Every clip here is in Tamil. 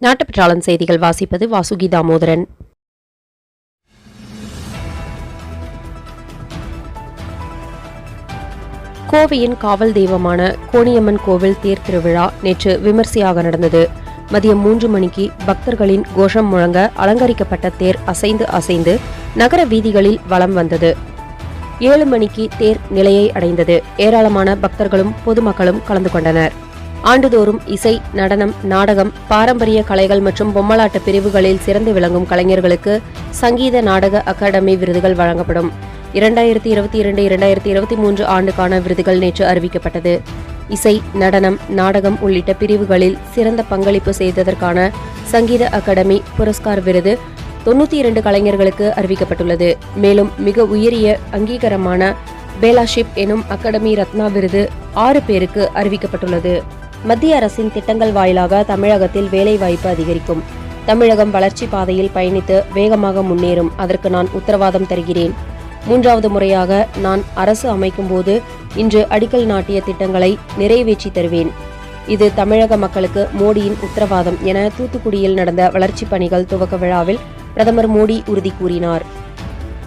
நாட்டுப்பற்றாளன் செய்திகள் வாசிப்பது வாசுகி தாமோதரன் கோவையின் காவல் தெய்வமான கோணியம்மன் கோவில் தேர் திருவிழா நேற்று விமர்சையாக நடந்தது. மதியம் மூன்று மணிக்கு பக்தர்களின் கோஷம் முழங்க அலங்கரிக்கப்பட்ட தேர் அசைந்து அசைந்து நகர வீதிகளில் வலம் வந்தது. ஏழு மணிக்கு தேர் நிலையை அடைந்தது. ஏராளமான பக்தர்களும் பொதுமக்களும் கலந்து கொண்டனர். ஆண்டுதோறும் இசை நடனம் நாடகம் பாரம்பரிய கலைகள் மற்றும் பொம்மலாட்ட பிரிவுகளில் சிறந்து விளங்கும் கலைஞர்களுக்கு சங்கீத நாடக அகாடமி விருதுகள் வழங்கப்படும். இரண்டாயிரத்தி இருபத்தி இரண்டு இரண்டாயிரத்தி இருபத்தி மூன்று ஆண்டுக்கான விருதுகள் நேற்று அறிவிக்கப்பட்டது. இசை நடனம் நாடகம் உள்ளிட்ட பிரிவுகளில் சிறந்த பங்களிப்பு செய்ததற்கான சங்கீத அகாடமி புரஸ்கார் விருது தொண்ணூத்தி இரண்டு கலைஞர்களுக்கு அறிவிக்கப்பட்டுள்ளது. மேலும் மிக உயரிய அங்கீகாரமான பேலாஷிப் எனும் அகாடமி ரத்னா விருது ஆறு பேருக்கு அறிவிக்கப்பட்டுள்ளது. மத்திய அரசின் திட்டங்கள் வாயிலாக தமிழகத்தில் வேலைவாய்ப்பு அதிகரிக்கும். தமிழகம் வளர்ச்சி பாதையில் பயணித்து வேகமாக முன்னேறும். அதற்கு நான் உத்தரவாதம் தருகிறேன். மூன்றாவது முறையாக நான் அரசு அமைக்கும் போது இன்று அடிக்கல் நாட்டிய திட்டங்களை நிறைவேற்றி தருவேன். இது தமிழக மக்களுக்கு மோடியின் உத்தரவாதம் என தூத்துக்குடியில் நடந்த வளர்ச்சிப் பணிகள் துவக்க விழாவில் பிரதமர் மோடி உறுதி கூறினார்.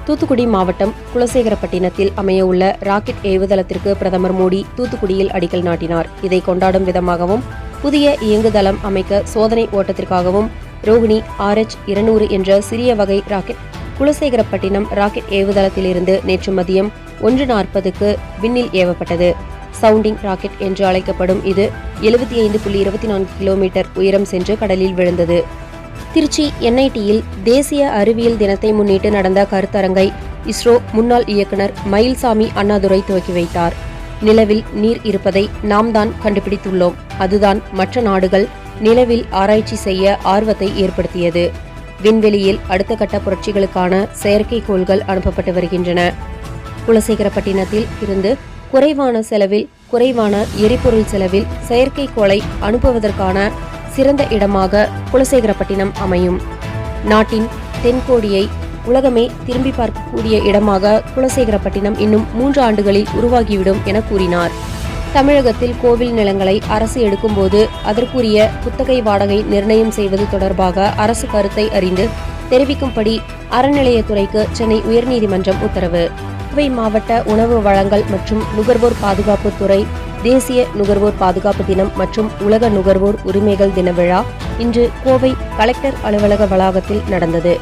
தூத்துக்குடி மாவட்டம் குலசேகரப்பட்டினத்தில் அமையவுள்ள ராக்கெட் ஏவுதளத்திற்கு பிரதமர் மோடி தூத்துக்குடியில் அடிக்கல் நாட்டினார். இதை கொண்டாடும் விதமாகவும் புதிய இயங்குதளம் அமைக்க சோதனை ஓட்டத்திற்காகவும் ரோகிணி ஆர்எச் இருநூறு என்ற சிறிய வகை ராக்கெட் குலசேகரப்பட்டினம் ராக்கெட் ஏவுதளத்திலிருந்து நேற்று மதியம் ஒன்று நாற்பதுக்கு விண்ணில் ஏவப்பட்டது. சவுண்டிங் ராக்கெட் என்று அழைக்கப்படும் இது எழுபத்தி ஐந்து புள்ளி இருபத்தி நான்கு கிலோமீட்டர் உயரம் சென்று கடலில் விழுந்தது. திருச்சி என்ஐடியில் தேசிய அறிவியல் தினத்தை முன்னிட்டு நடந்த கருத்தரங்கை இஸ்ரோ முன்னாள் இயக்குனர் மயில்சாமி அண்ணாதுரை துவக்கி வைத்தார். நிலவில் நீர் இருப்பதை நாம் தான் கண்டுபிடித்துள்ளோம். அதுதான் மற்ற நாடுகள் நிலவில் ஆராய்ச்சி செய்ய ஆர்வத்தை ஏற்படுத்தியது. விண்வெளியில் அடுத்த கட்ட புரட்சிகளுக்கான செயற்கைக்கோள்கள் அனுப்பப்பட்டு வருகின்றன. குலசேகரப்பட்டினத்தில் இருந்து குறைவான செலவில் குறைவான எரிபொருள் செலவில் செயற்கைக்கோளை அனுப்புவதற்கான சிறந்த இடமாக குலசேகரப்பட்டினம் அமையும். நாட்டின் தென்கோடியை உலகமே திரும்பி பார்க்கக்கூடிய இடமாக குலசேகரப்பட்டினம் இன்னும் மூன்று ஆண்டுகளில் உருவாகிவிடும் என கூறினார். தமிழகத்தில் கோவில் நிலங்களை அரசு எடுக்கும்போது அதற்குரிய குத்தகை வாடகை நிர்ணயம் செய்வது தொடர்பாக அரசு கருத்தை அறிந்து தெரிவிக்கும்படி அறநிலையத்துறைக்கு சென்னை உயர்நீதிமன்றம் உத்தரவு. கோவை மாவட்ட உணவு வழங்கல் மற்றும் நுகர்வோர் பாதுகாப்பு துறை தேசிய நுகர்வோர் பாதுகாப்பு தினம் மற்றும் உலக நுகர்வோர் உரிமைகள் தின விழா இன்று கோவை கலெக்டர் அலுவலக வளாகத்தில் நடந்தது.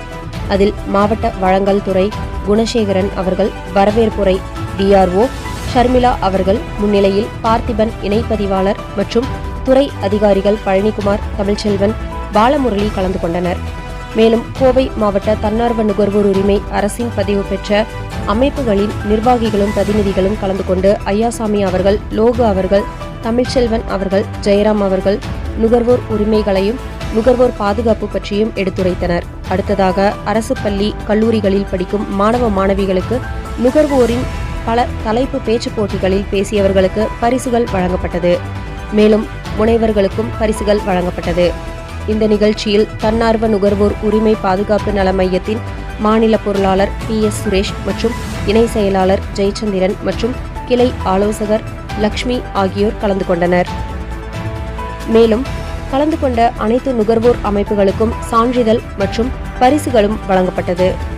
அதில் மாவட்ட வழங்கல் துறை குணசேகரன் அவர்கள் வரவேற்புரை டிஆர்ஓ ஷர்மிளா அவர்கள் முன்னிலையில் பார்த்திபன் இணைப்பதிவாளர் மற்றும் துறை அதிகாரிகள் பழனிக்குமார் தமிழ்ச்செல்வன் பாலமுரளி கலந்து கொண்டனர். மேலும் கோவை மாவட்ட தன்னார்வ நுகர்வோர் உரிமை அரசின் பதிவு பெற்ற அமைப்புகளின் நிர்வாகிகளும் பிரதிநிதிகளும் கலந்து கொண்டு ஐயாசாமி அவர்கள் லோகு அவர்கள் தமிழ்ச்செல்வன் அவர்கள் ஜெயராம் அவர்கள் நுகர்வோர் உரிமைகளையும் நுகர்வோர் பாதுகாப்பு பற்றியும் எடுத்துரைத்தனர். அடுத்ததாக அரசு பள்ளி கல்லூரிகளில் படிக்கும் மாணவ மாணவிகளுக்கு நுகர்வோரின் பல தலைப்பு பேச்சு போட்டிகளில் பேசியவர்களுக்கு பரிசுகள் வழங்கப்பட்டது. மேலும் முனைவர்களுக்கும் பரிசுகள் வழங்கப்பட்டது. இந்த நிகழ்ச்சியில் தன்னார்வ நுகர்வோர் உரிமை பாதுகாப்பு நல மையத்தின் மாநில பொருளாளர் பி. எஸ். சுரேஷ் மற்றும் இணை செயலாளர் ஜெயச்சந்திரன் மற்றும் கிளை ஆலோசகர் லக்ஷ்மி ஆகியோர் கலந்து கொண்டனர். மேலும் கலந்து கொண்ட அனைத்து நுகர்வோர் அமைப்புகளுக்கும் சான்றிதழ் மற்றும் பரிசுகளும் வழங்கப்பட்டது.